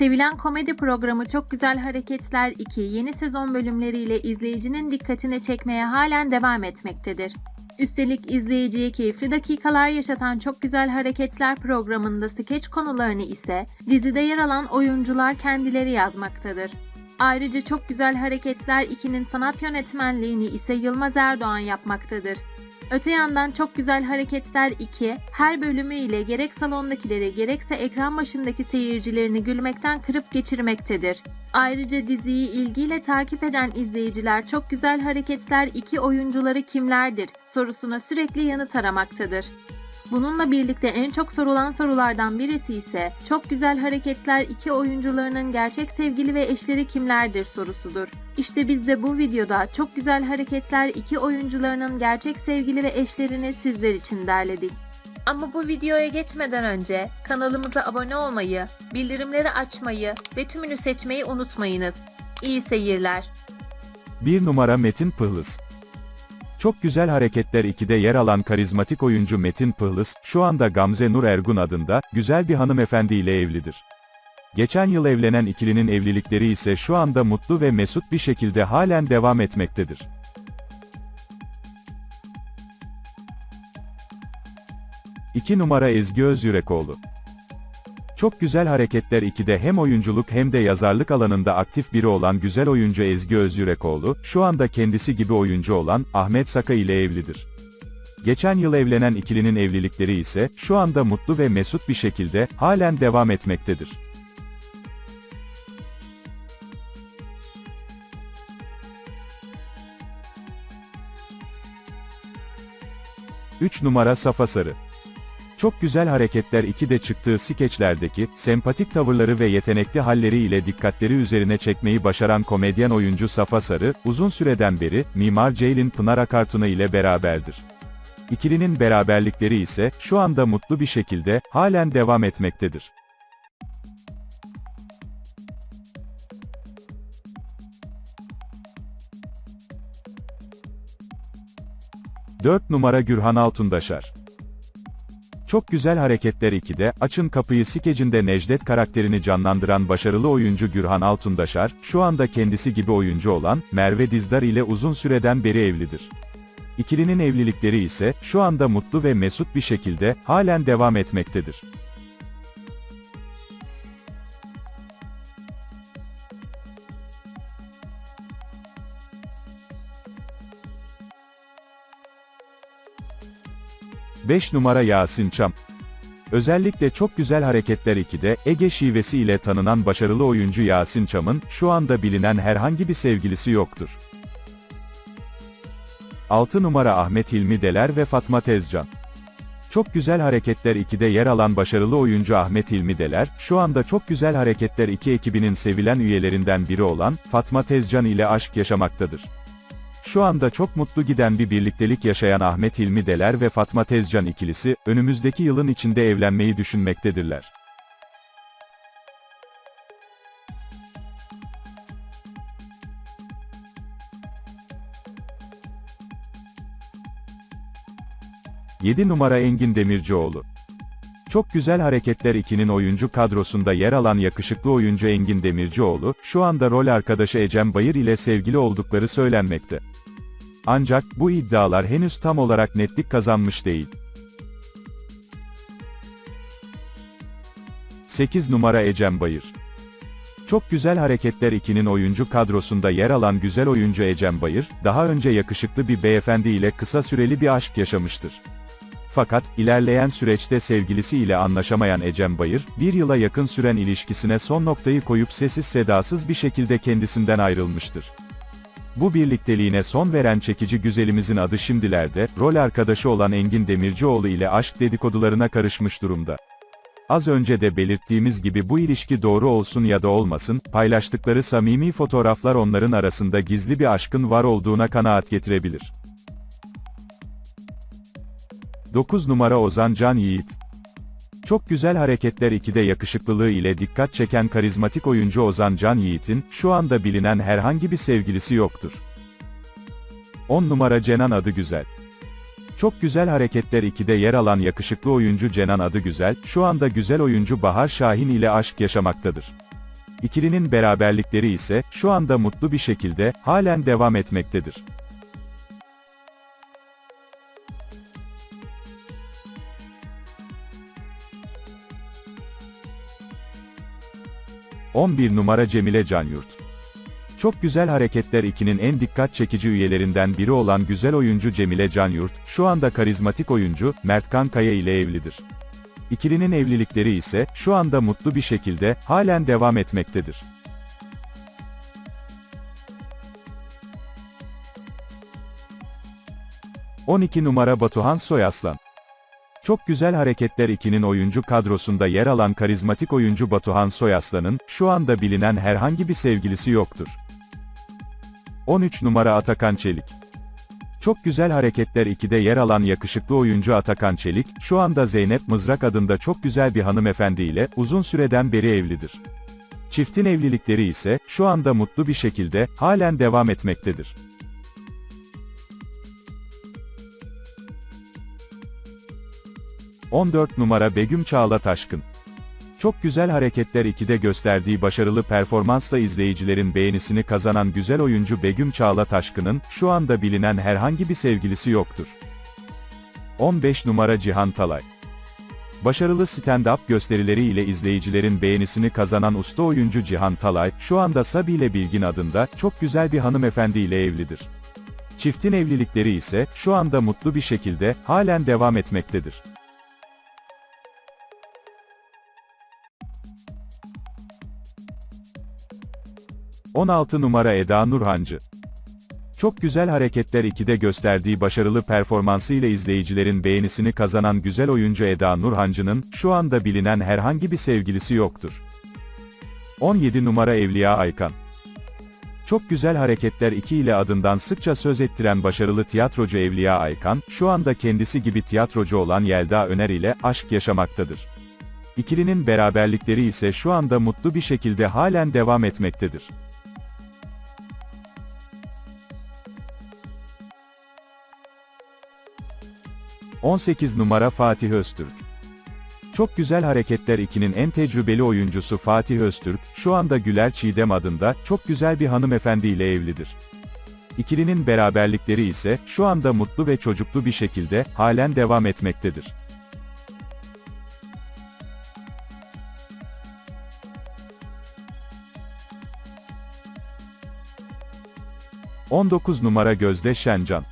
Sevilen komedi programı Çok Güzel Hareketler 2 yeni sezon bölümleriyle izleyicinin dikkatini çekmeye halen devam etmektedir. Üstelik izleyiciye keyifli dakikalar yaşatan Çok Güzel Hareketler programında skeç konularını ise dizide yer alan oyuncular kendileri yazmaktadır. Ayrıca Çok Güzel Hareketler 2'nin sanat yönetmenliğini ise Yılmaz Erdoğan yapmaktadır. Öte yandan Çok Güzel Hareketler 2 her bölümüyle gerek salondakileri gerekse ekran başındaki seyircilerini gülmekten kırıp geçirmektedir. Ayrıca diziyi ilgiyle takip eden izleyiciler Çok Güzel Hareketler 2 oyuncuları kimlerdir sorusuna sürekli yanıt aramaktadır. Bununla birlikte en çok sorulan sorulardan birisi ise Çok Güzel Hareketler 2 oyuncularının gerçek sevgili ve eşleri kimlerdir sorusudur. İşte biz de bu videoda Çok Güzel Hareketler 2 oyuncularının gerçek sevgili ve eşlerini sizler için derledik. Ama bu videoya geçmeden önce kanalımıza abone olmayı, bildirimleri açmayı ve tümünü seçmeyi unutmayınız. İyi seyirler. 1 numara Metin Pıhlıs. Çok Güzel Hareketler 2'de yer alan karizmatik oyuncu Metin Pıhlıs, şu anda Gamze Nur Ergun adında, güzel bir hanımefendi ile evlidir. Geçen yıl evlenen ikilinin evlilikleri ise şu anda mutlu ve mesut bir şekilde halen devam etmektedir. İki numara Ezgi Özyürekoğlu. Çok Güzel Hareketler 2'de hem oyunculuk hem de yazarlık alanında aktif biri olan güzel oyuncu Ezgi Özyürekoğlu, şu anda kendisi gibi oyuncu olan Ahmet Saka ile evlidir. Geçen yıl evlenen ikilinin evlilikleri ise şu anda mutlu ve mesut bir şekilde halen devam etmektedir. Üç numara Safa Sarı. Çok Güzel Hareketler 2'de çıktığı skeçlerdeki, sempatik tavırları ve yetenekli halleriyle dikkatleri üzerine çekmeyi başaran komedyen oyuncu Safa Sarı, uzun süreden beri, Mimar Ceylin Pınar Akartuna ile beraberdir. İkilinin beraberlikleri ise, şu anda mutlu bir şekilde, halen devam etmektedir. Dört numara Gürhan Altundaşar. Çok Güzel Hareketler 2'de, Açın Kapıyı skecinde Necdet karakterini canlandıran başarılı oyuncu Gürhan Altundaşar, şu anda kendisi gibi oyuncu olan, Merve Dizdar ile uzun süreden beri evlidir. İkilinin evlilikleri ise, şu anda mutlu ve mesut bir şekilde, halen devam etmektedir. Beş numara Yasin Çam. Özellikle çok güzel hareketler 2'de, Ege şivesi ile tanınan başarılı oyuncu Yasin Çam'ın, şu anda bilinen herhangi bir sevgilisi yoktur. 6 numara Ahmet Hilmi Deler ve Fatma Tezcan. Çok Güzel Hareketler 2'de yer alan başarılı oyuncu Ahmet Hilmi Deler, şu anda Çok Güzel Hareketler 2 ekibinin sevilen üyelerinden biri olan, Fatma Tezcan ile aşk yaşamaktadır. Şu anda çok mutlu giden bir birliktelik yaşayan Ahmet Hilmi Deler ve Fatma Tezcan ikilisi, önümüzdeki yılın içinde evlenmeyi düşünmektedirler. Yedi numara Engin Demircioğlu. Çok Güzel Hareketler 2'nin oyuncu kadrosunda yer alan yakışıklı oyuncu Engin Demircioğlu, şu anda rol arkadaşı Ecem Bayır ile sevgili oldukları söylenmekte. Ancak, bu iddialar henüz tam olarak netlik kazanmış değil. 8 numara Ecem Bayır. Çok Güzel Hareketler 2'nin oyuncu kadrosunda yer alan güzel oyuncu Ecem Bayır, daha önce yakışıklı bir beyefendi ile kısa süreli bir aşk yaşamıştır. Fakat, ilerleyen süreçte sevgilisi ile anlaşamayan Ecem Bayır, bir yıla yakın süren ilişkisine son noktayı koyup sessiz sedasız bir şekilde kendisinden ayrılmıştır. Bu birlikteliğine son veren çekici güzelimizin adı şimdilerde, rol arkadaşı olan Engin Demircioğlu ile aşk dedikodularına karışmış durumda. Az önce de belirttiğimiz gibi bu ilişki doğru olsun ya da olmasın, paylaştıkları samimi fotoğraflar onların arasında gizli bir aşkın var olduğuna kanaat getirebilir. 9 numara Ozan Can Yiğit. Çok Güzel Hareketler 2'de yakışıklılığı ile dikkat çeken karizmatik oyuncu Ozan Can Yiğit'in, şu anda bilinen herhangi bir sevgilisi yoktur. 10 numara Cenan Adı Güzel. Çok Güzel Hareketler 2'de yer alan yakışıklı oyuncu Cenan Adı Güzel, şu anda güzel oyuncu Bahar Şahin ile aşk yaşamaktadır. İkilinin beraberlikleri ise şu anda mutlu bir şekilde halen devam etmektedir. ...11 numara Cemile Canyurt. Çok güzel hareketler 2'nin en dikkat çekici üyelerinden biri olan güzel oyuncu Cemile Canyurt, şu anda karizmatik oyuncu, Mert Kankaya ile evlidir. İkilinin evlilikleri ise, şu anda mutlu bir şekilde, halen devam etmektedir. ...12 numara Batuhan Soyaslan. Çok güzel hareketler 2'nin oyuncu kadrosunda yer alan karizmatik oyuncu Batuhan Soyaslan'ın, şu anda bilinen herhangi bir sevgilisi yoktur. 13 numara Atakan Çelik. Çok güzel hareketler 2'de yer alan yakışıklı oyuncu Atakan Çelik, şu anda Zeynep Mızrak adında çok güzel bir hanımefendi ile uzun süreden beri evlidir. Çiftin evlilikleri ise şu anda mutlu bir şekilde halen devam etmektedir. ...14 numara Begüm Çağla Taşkın. Çok güzel hareketler 2'de gösterdiği başarılı performansla izleyicilerin beğenisini kazanan güzel oyuncu Begüm Çağla Taşkın'ın, şu anda bilinen herhangi bir sevgilisi yoktur. 15 numara Cihan Talay. Başarılı stand-up gösterileri ile izleyicilerin beğenisini kazanan usta oyuncu Cihan Talay, şu anda Sabi ile Bilgin adında, çok güzel bir hanımefendi ile evlidir. Çiftin evlilikleri ise, şu anda mutlu bir şekilde, halen devam etmektedir. ...16 numara Eda Nurhancı. Çok güzel hareketler 2'de gösterdiği başarılı performansı ile izleyicilerin beğenisini kazanan güzel oyuncu Eda Nurhancı'nın, şu anda bilinen herhangi bir sevgilisi yoktur. 17 numara Evliya Aykan. Çok güzel hareketler 2 ile adından sıkça söz ettiren başarılı tiyatrocu Evliya Aykan, şu anda kendisi gibi tiyatrocu olan Yelda Öner ile aşk yaşamaktadır. İkilinin beraberlikleri ise şu anda mutlu bir şekilde halen devam etmektedir. ...18 numara Fatih Öztürk. Çok güzel hareketler 2'nin en tecrübeli oyuncusu Fatih Öztürk, şu anda Güler Çiğdem adında, çok güzel bir hanımefendi ile evlidir. İkilinin beraberlikleri ise, şu anda mutlu ve çocuklu bir şekilde, halen devam etmektedir. ...19 numara Gözde Şencan.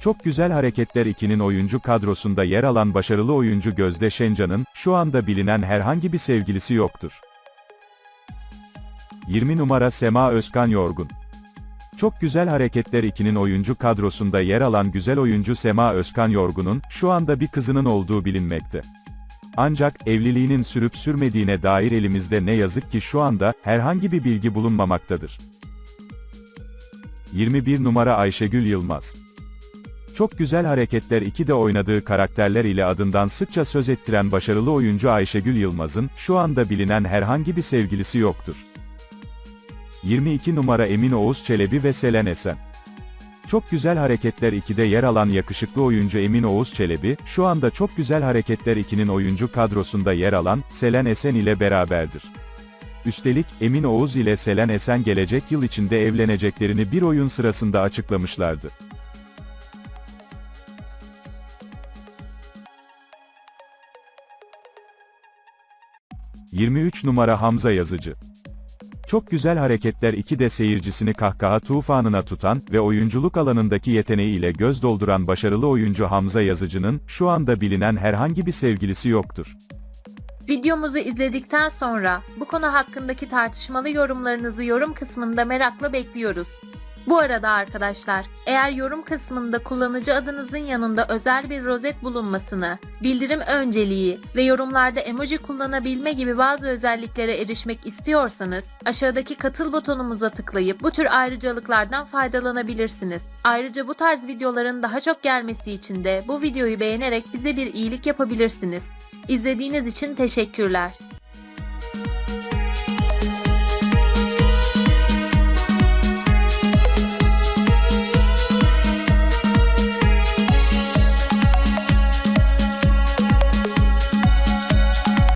Çok güzel hareketler 2'nin oyuncu kadrosunda yer alan başarılı oyuncu Gözde Şencan'ın, şu anda bilinen herhangi bir sevgilisi yoktur. 20 numara Sema Özkan Yorgun. Çok güzel hareketler 2'nin oyuncu kadrosunda yer alan güzel oyuncu Sema Özkan Yorgun'un, şu anda bir kızının olduğu bilinmekte. Ancak, evliliğinin sürüp sürmediğine dair elimizde ne yazık ki şu anda, herhangi bir bilgi bulunmamaktadır. 21 numara Ayşegül Yılmaz. Çok güzel hareketler 2'de oynadığı karakterler ile adından sıkça söz ettiren başarılı oyuncu Ayşegül Yılmaz'ın, şu anda bilinen herhangi bir sevgilisi yoktur. 22 numara Emin Oğuz Çelebi ve Selen Esen. Çok güzel hareketler 2'de yer alan yakışıklı oyuncu Emin Oğuz Çelebi, şu anda çok güzel hareketler 2'nin oyuncu kadrosunda yer alan, Selen Esen ile beraberdir. Üstelik, Emin Oğuz ile Selen Esen gelecek yıl içinde evleneceklerini bir oyun sırasında açıklamışlardı. ...23 numara Hamza Yazıcı. Çok güzel hareketler 2'de seyircisini kahkaha tufanına tutan ve oyunculuk alanındaki yeteneğiyle göz dolduran başarılı oyuncu Hamza Yazıcı'nın, şu anda bilinen herhangi bir sevgilisi yoktur. Videomuzu izledikten sonra bu konu hakkındaki tartışmalı yorumlarınızı yorum kısmında merakla bekliyoruz. Bu arada arkadaşlar, eğer yorum kısmında kullanıcı adınızın yanında özel bir rozet bulunmasını, bildirim önceliği ve yorumlarda emoji kullanabilme gibi bazı özelliklere erişmek istiyorsanız, aşağıdaki katıl butonumuza tıklayıp bu tür ayrıcalıklardan faydalanabilirsiniz. Ayrıca bu tarz videoların daha çok gelmesi için de bu videoyu beğenerek bize bir iyilik yapabilirsiniz. İzlediğiniz için teşekkürler.